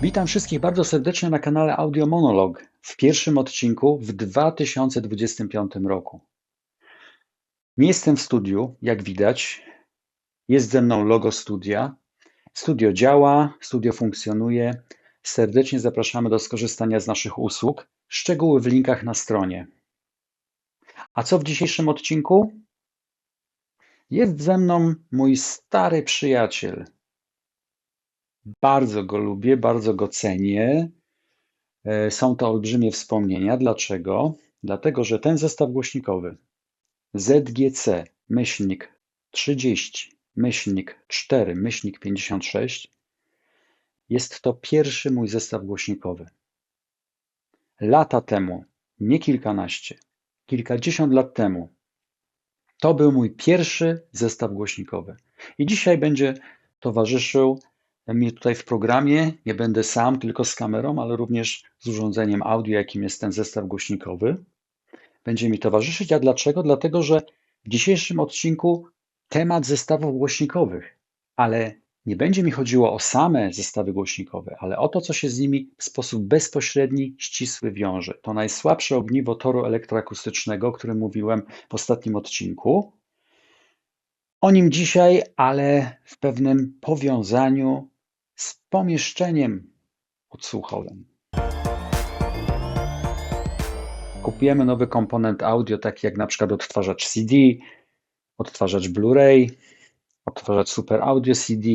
Witam wszystkich bardzo serdecznie na kanale Audio Monolog w pierwszym odcinku w 2025 roku. Nie jestem w studiu, jak widać. Jest ze mną logo studia. Studio działa, studio funkcjonuje. Serdecznie zapraszamy do skorzystania z naszych usług. Szczegóły w linkach na stronie. A co w dzisiejszym odcinku? Jest ze mną mój stary przyjaciel, bardzo go lubię, bardzo go cenię. E, są to olbrzymie wspomnienia. Dlaczego? Dlatego, że ten zestaw głośnikowy ZGC myślnik 30 myślnik 4 myślnik 56 jest to pierwszy mój zestaw głośnikowy. Lata temu, nie kilkanaście, kilkadziesiąt lat temu, to był mój pierwszy zestaw głośnikowy. I dzisiaj będzie towarzyszył mnie tutaj w programie. Nie będę sam, tylko z kamerą, ale również z urządzeniem audio, jakim jest ten zestaw głośnikowy. Będzie mi towarzyszyć. A dlaczego? Dlatego, że w dzisiejszym odcinku temat zestawów głośnikowych, ale nie będzie mi chodziło o same zestawy głośnikowe, ale o to, co się z nimi w sposób bezpośredni, ścisły wiąże. To najsłabsze ogniwo toru elektroakustycznego, o którym mówiłem w ostatnim odcinku. O nim dzisiaj, ale w pewnym powiązaniu z pomieszczeniem odsłuchowym. Kupujemy nowy komponent audio, taki jak na przykład odtwarzacz CD, odtwarzacz Blu-ray, odtwarzacz Super Audio CD.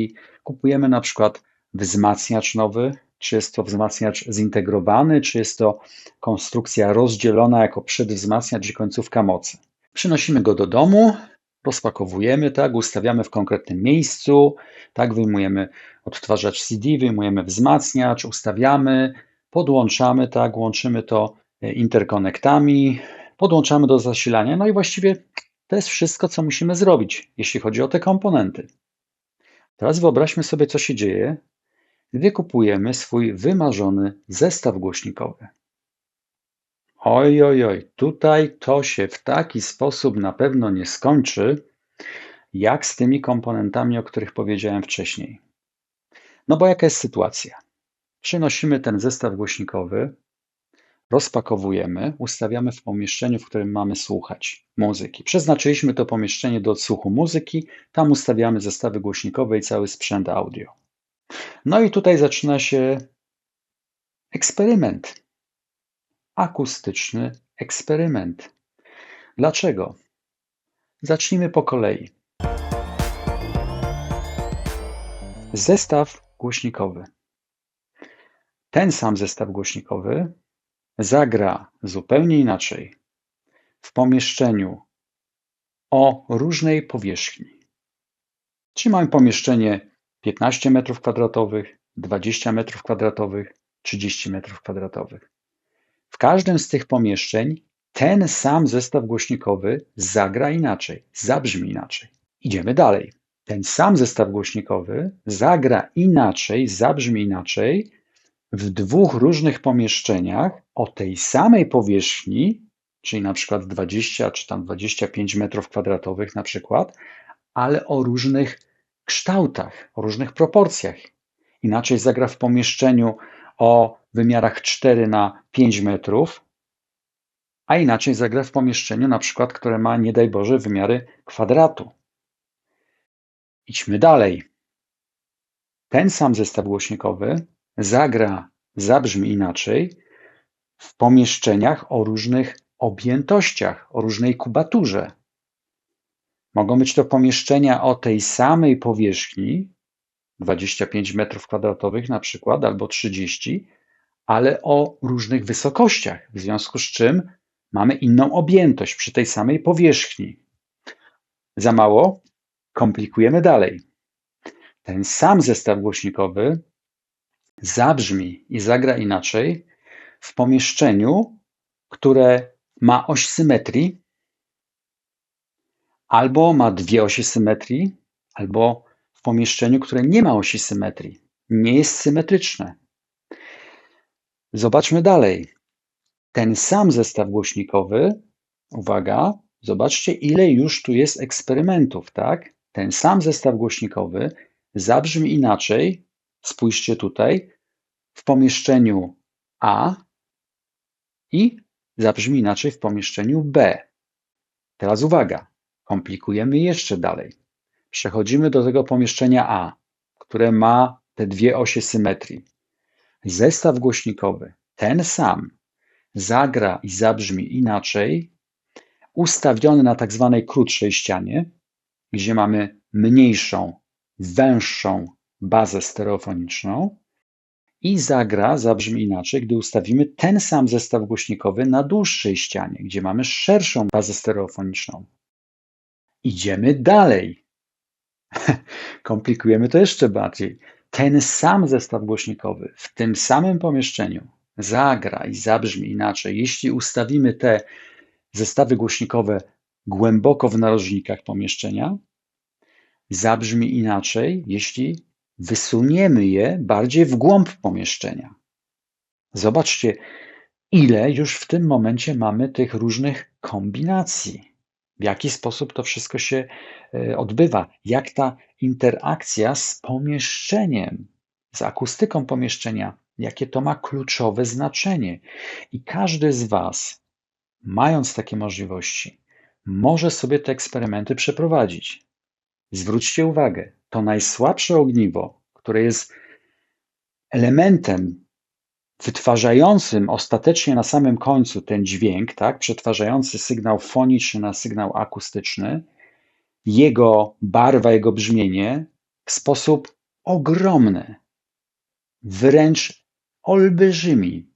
Kupujemy na przykład wzmacniacz nowy, czy jest to wzmacniacz zintegrowany, czy jest to konstrukcja rozdzielona jako przedwzmacniacz i końcówka mocy. Przynosimy go do domu, rozpakowujemy, tak, ustawiamy w konkretnym miejscu, tak, wyjmujemy odtwarzacz CD, wyjmujemy wzmacniacz, ustawiamy, podłączamy, tak, łączymy to e, interkonektami, podłączamy do zasilania, no i właściwie to jest wszystko, co musimy zrobić, jeśli chodzi o te komponenty. Teraz wyobraźmy sobie, co się dzieje, gdy kupujemy swój wymarzony zestaw głośnikowy. Oj, oj, oj, tutaj to się w taki sposób na pewno nie skończy, jak z tymi komponentami, o których powiedziałem wcześniej. No bo jaka jest sytuacja? Przynosimy ten zestaw głośnikowy, rozpakowujemy, ustawiamy w pomieszczeniu, w którym mamy słuchać muzyki. Przeznaczyliśmy to pomieszczenie do odsłuchu muzyki, tam ustawiamy zestawy głośnikowe i cały sprzęt audio. No i tutaj zaczyna się eksperyment akustyczny eksperyment. Dlaczego? Zacznijmy po kolei. Zestaw głośnikowy. Ten sam zestaw głośnikowy zagra zupełnie inaczej w pomieszczeniu o różnej powierzchni. Czyli mamy pomieszczenie 15 m2, 20 m2, 30 m2. W każdym z tych pomieszczeń ten sam zestaw głośnikowy zagra inaczej, zabrzmi inaczej. Idziemy dalej. Ten sam zestaw głośnikowy zagra inaczej, zabrzmi inaczej w dwóch różnych pomieszczeniach o tej samej powierzchni, czyli na przykład 20 czy tam 25 metrów kwadratowych na przykład, ale o różnych kształtach, o różnych proporcjach. Inaczej zagra w pomieszczeniu o wymiarach 4 na 5 metrów, a inaczej zagra w pomieszczeniu, na przykład, które ma, nie daj Boże, wymiary kwadratu. Idźmy dalej. Ten sam zestaw głośnikowy zagra, zabrzmi inaczej w pomieszczeniach o różnych objętościach, o różnej kubaturze. Mogą być to pomieszczenia o tej samej powierzchni, 25 metrów kwadratowych na przykład, albo 30, ale o różnych wysokościach, w związku z czym mamy inną objętość przy tej samej powierzchni. Za mało? Komplikujemy dalej. Ten sam zestaw głośnikowy zabrzmi i zagra inaczej w pomieszczeniu, które ma oś symetrii, albo ma dwie osie symetrii, albo w pomieszczeniu, które nie ma osi symetrii, nie jest symetryczne. Zobaczmy dalej. Ten sam zestaw głośnikowy, uwaga, zobaczcie, ile już tu jest eksperymentów, tak? Ten sam zestaw głośnikowy zabrzmi inaczej, spójrzcie tutaj, w pomieszczeniu A i zabrzmi inaczej w pomieszczeniu B. Teraz uwaga, komplikujemy jeszcze dalej. Przechodzimy do tego pomieszczenia A, które ma te dwie osie symetrii. Zestaw głośnikowy, ten sam, zagra i zabrzmi inaczej, ustawiony na tak zwanej krótszej ścianie, gdzie mamy mniejszą, węższą bazę stereofoniczną i zagra, zabrzmi inaczej, gdy ustawimy ten sam zestaw głośnikowy na dłuższej ścianie, gdzie mamy szerszą bazę stereofoniczną. Idziemy dalej. Komplikujemy to jeszcze bardziej. Ten sam zestaw głośnikowy w tym samym pomieszczeniu zagra i zabrzmi inaczej, jeśli ustawimy te zestawy głośnikowe głęboko w narożnikach pomieszczenia, zabrzmi inaczej, jeśli wysuniemy je bardziej w głąb pomieszczenia. Zobaczcie, ile już w tym momencie mamy tych różnych kombinacji. W jaki sposób to wszystko się e, odbywa, jak ta interakcja z pomieszczeniem, z akustyką pomieszczenia, jakie to ma kluczowe znaczenie. I każdy z Was, mając takie możliwości, może sobie te eksperymenty przeprowadzić. Zwróćcie uwagę, to najsłabsze ogniwo, które jest elementem wytwarzającym ostatecznie na samym końcu ten dźwięk, tak, przetwarzający sygnał foniczny na sygnał akustyczny, jego barwa, jego brzmienie w sposób ogromny, wręcz olbrzymi,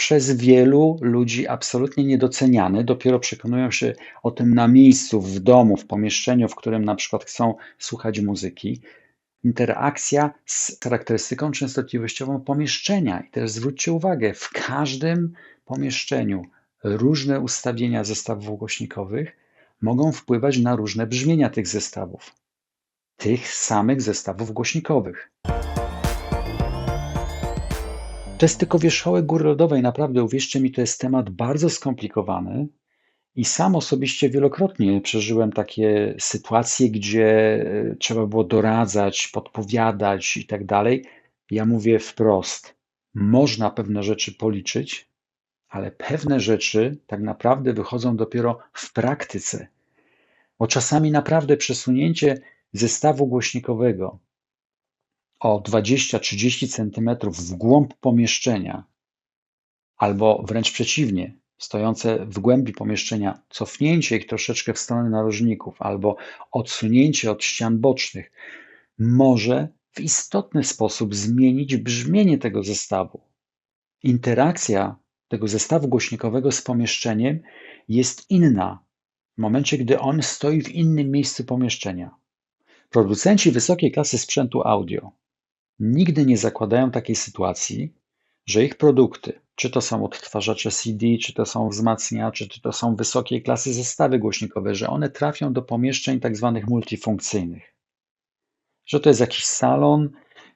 przez wielu ludzi absolutnie niedoceniany. Dopiero przekonują się o tym na miejscu, w domu, w pomieszczeniu, w którym na przykład chcą słuchać muzyki. Interakcja z charakterystyką częstotliwościową pomieszczenia. I teraz zwróćcie uwagę, w każdym pomieszczeniu różne ustawienia zestawów głośnikowych mogą wpływać na różne brzmienia tych zestawów. Tych samych zestawów głośnikowych. To jest tylko wierzchołek góry lodowej. Naprawdę, uwierzcie mi, to jest temat bardzo skomplikowany. I sam osobiście wielokrotnie przeżyłem takie sytuacje, gdzie e, trzeba było doradzać, podpowiadać i tak dalej. Ja mówię wprost: można pewne rzeczy policzyć, ale pewne rzeczy tak naprawdę wychodzą dopiero w praktyce. Bo czasami naprawdę przesunięcie zestawu głośnikowego o 20-30 cm w głąb pomieszczenia, albo wręcz przeciwnie, stojące w głębi pomieszczenia, cofnięcie ich troszeczkę w stronę narożników albo odsunięcie od ścian bocznych, może w istotny sposób zmienić brzmienie tego zestawu. Interakcja tego zestawu głośnikowego z pomieszczeniem jest inna w momencie, gdy on stoi w innym miejscu pomieszczenia. Producenci wysokiej klasy sprzętu audio nigdy nie zakładają takiej sytuacji, że ich produkty, czy to są odtwarzacze CD, czy to są wzmacniacze, czy to są wysokiej klasy zestawy głośnikowe, że one trafią do pomieszczeń tak zwanych multifunkcyjnych. Że to jest jakiś salon,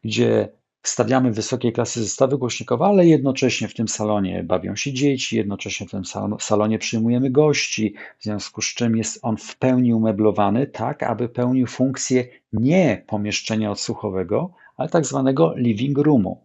gdzie wstawiamy wysokiej klasy zestawy głośnikowe, ale jednocześnie w tym salonie bawią się dzieci, jednocześnie w tym salonie przyjmujemy gości, w związku z czym jest on w pełni umeblowany, tak aby pełnił funkcję nie pomieszczenia odsłuchowego, ale tak zwanego living roomu.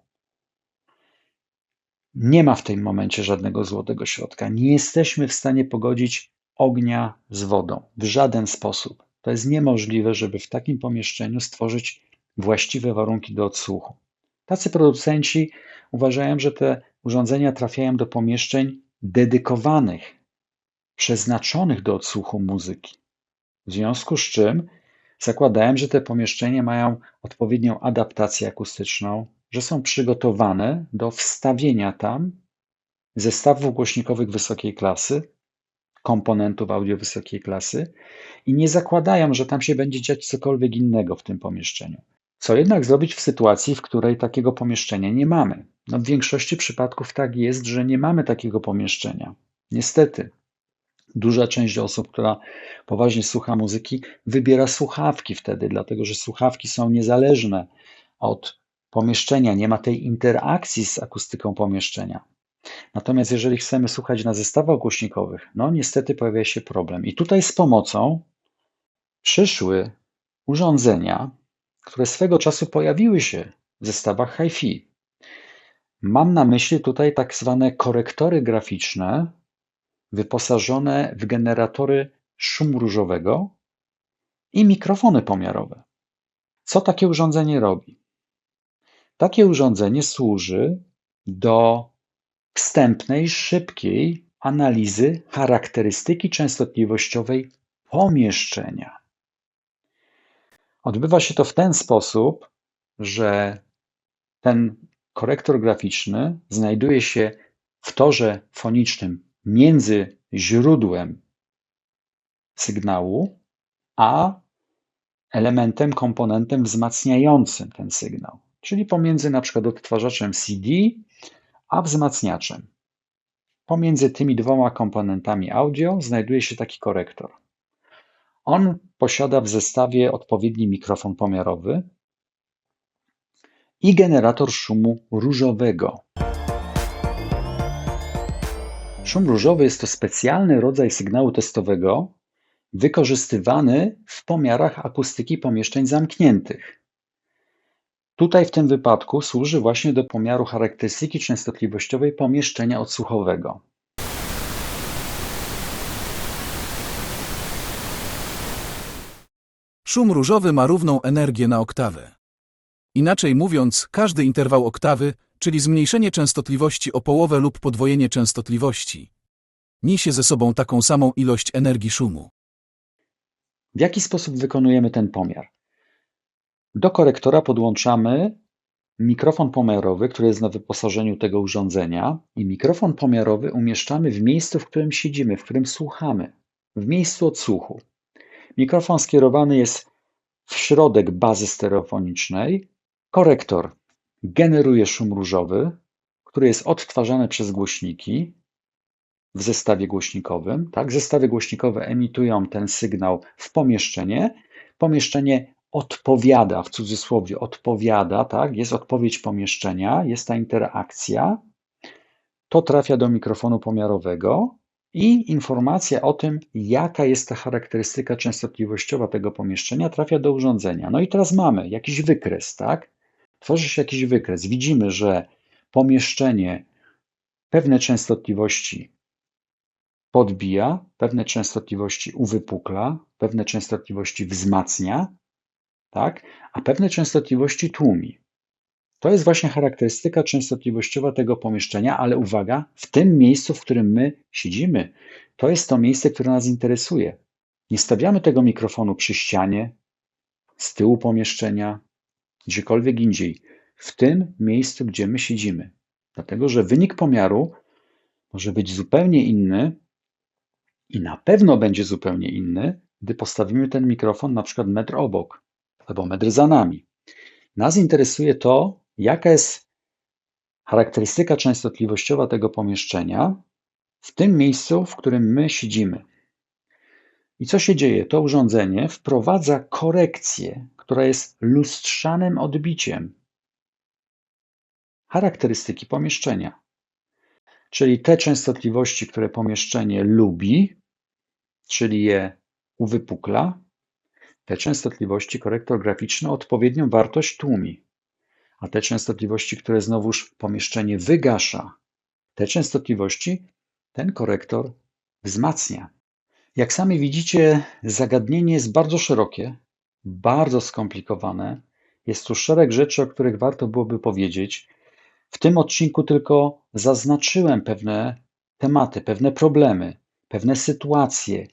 Nie ma w tym momencie żadnego złotego środka. Nie jesteśmy w stanie pogodzić ognia z wodą w żaden sposób. To jest niemożliwe, żeby w takim pomieszczeniu stworzyć właściwe warunki do odsłuchu. Tacy producenci uważają, że te urządzenia trafiają do pomieszczeń dedykowanych, przeznaczonych do odsłuchu muzyki. W związku z czym zakładałem, że te pomieszczenia mają odpowiednią adaptację akustyczną, że są przygotowane do wstawienia tam zestawów głośnikowych wysokiej klasy, komponentów audio wysokiej klasy i nie zakładają, że tam się będzie dziać cokolwiek innego w tym pomieszczeniu. Co jednak zrobić w sytuacji, w której takiego pomieszczenia nie mamy? No w większości przypadków tak jest, że nie mamy takiego pomieszczenia. Niestety, duża część osób, która poważnie słucha muzyki, wybiera słuchawki wtedy, dlatego że słuchawki są niezależne od pomieszczenia, nie ma tej interakcji z akustyką pomieszczenia. Natomiast jeżeli chcemy słuchać na zestawach głośnikowych, no niestety pojawia się problem. I tutaj z pomocą przyszły urządzenia, które swego czasu pojawiły się w zestawach hi-fi. Mam na myśli tutaj tak zwane korektory graficzne wyposażone w generatory szumu różowego i mikrofony pomiarowe. Co takie urządzenie robi? Takie urządzenie służy do wstępnej, szybkiej analizy charakterystyki częstotliwościowej pomieszczenia. Odbywa się to w ten sposób, że ten korektor graficzny znajduje się w torze fonicznym między źródłem sygnału a elementem, komponentem wzmacniającym ten sygnał, czyli pomiędzy na przykład odtwarzaczem CD a wzmacniaczem. Pomiędzy tymi dwoma komponentami audio znajduje się taki korektor. On posiada w zestawie odpowiedni mikrofon pomiarowy i generator szumu różowego. Szum różowy jest to specjalny rodzaj sygnału testowego wykorzystywany w pomiarach akustyki pomieszczeń zamkniętych. Tutaj w tym wypadku służy właśnie do pomiaru charakterystyki częstotliwościowej pomieszczenia odsłuchowego. Szum różowy ma równą energię na oktawę. Inaczej mówiąc, każdy interwał oktawy, czyli zmniejszenie częstotliwości o połowę lub podwojenie częstotliwości, niesie ze sobą taką samą ilość energii szumu. W jaki sposób wykonujemy ten pomiar? Do korektora podłączamy mikrofon pomiarowy, który jest na wyposażeniu tego urządzenia, i mikrofon pomiarowy umieszczamy w miejscu, w którym siedzimy, w którym słuchamy, w miejscu odsłuchu. Mikrofon skierowany jest w środek bazy stereofonicznej. Korektor generuje szum różowy, który jest odtwarzany przez głośniki w zestawie głośnikowym. Tak? Zestawy głośnikowe emitują ten sygnał w pomieszczenie. Pomieszczenie odpowiada, w cudzysłowie odpowiada, tak? jest odpowiedź pomieszczenia, jest ta interakcja. To trafia do mikrofonu pomiarowego i informacja o tym, jaka jest ta charakterystyka częstotliwościowa tego pomieszczenia, trafia do urządzenia. No i teraz mamy jakiś wykres, tak? Tworzy się jakiś wykres. Widzimy, że pomieszczenie pewne częstotliwości podbija, pewne częstotliwości uwypukla, pewne częstotliwości wzmacnia, tak? a pewne częstotliwości tłumi. To jest właśnie charakterystyka częstotliwościowa tego pomieszczenia, ale uwaga, w tym miejscu, w którym my siedzimy, to jest to miejsce, które nas interesuje. Nie stawiamy tego mikrofonu przy ścianie, z tyłu pomieszczenia, gdziekolwiek indziej. W tym miejscu, gdzie my siedzimy. Dlatego, że wynik pomiaru może być zupełnie inny i na pewno będzie zupełnie inny, gdy postawimy ten mikrofon na przykład metr obok albo metr za nami. Nas interesuje to, jaka jest charakterystyka częstotliwościowa tego pomieszczenia w tym miejscu, w którym my siedzimy. I co się dzieje? To urządzenie wprowadza korekcję, która jest lustrzanym odbiciem charakterystyki pomieszczenia. Czyli te częstotliwości, które pomieszczenie lubi, czyli je uwypukla, te częstotliwości korektor graficzny odpowiednią wartość tłumi. A te częstotliwości, które znowuż pomieszczenie wygasza, te częstotliwości ten korektor wzmacnia. Jak sami widzicie, zagadnienie jest bardzo szerokie, bardzo skomplikowane. Jest tu szereg rzeczy, o których warto byłoby powiedzieć. W tym odcinku tylko zaznaczyłem pewne tematy, pewne problemy, pewne sytuacje.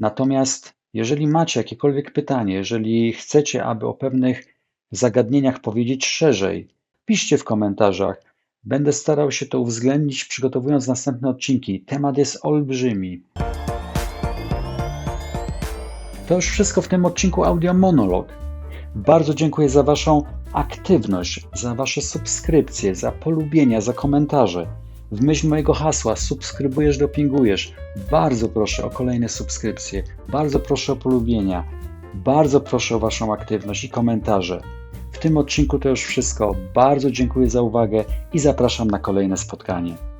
Natomiast jeżeli macie jakiekolwiek pytanie, jeżeli chcecie, aby o pewnych zagadnieniach powiedzieć szerzej, piszcie w komentarzach. Będę starał się to uwzględnić, przygotowując następne odcinki. Temat jest olbrzymi. To już wszystko w tym odcinku Audio Monolog. Bardzo dziękuję za Waszą aktywność, za Wasze subskrypcje, za polubienia, za komentarze. W myśl mojego hasła subskrybujesz, dopingujesz. Bardzo proszę o kolejne subskrypcje, bardzo proszę o polubienia, bardzo proszę o Waszą aktywność i komentarze. W tym odcinku to już wszystko. Bardzo dziękuję za uwagę i zapraszam na kolejne spotkanie.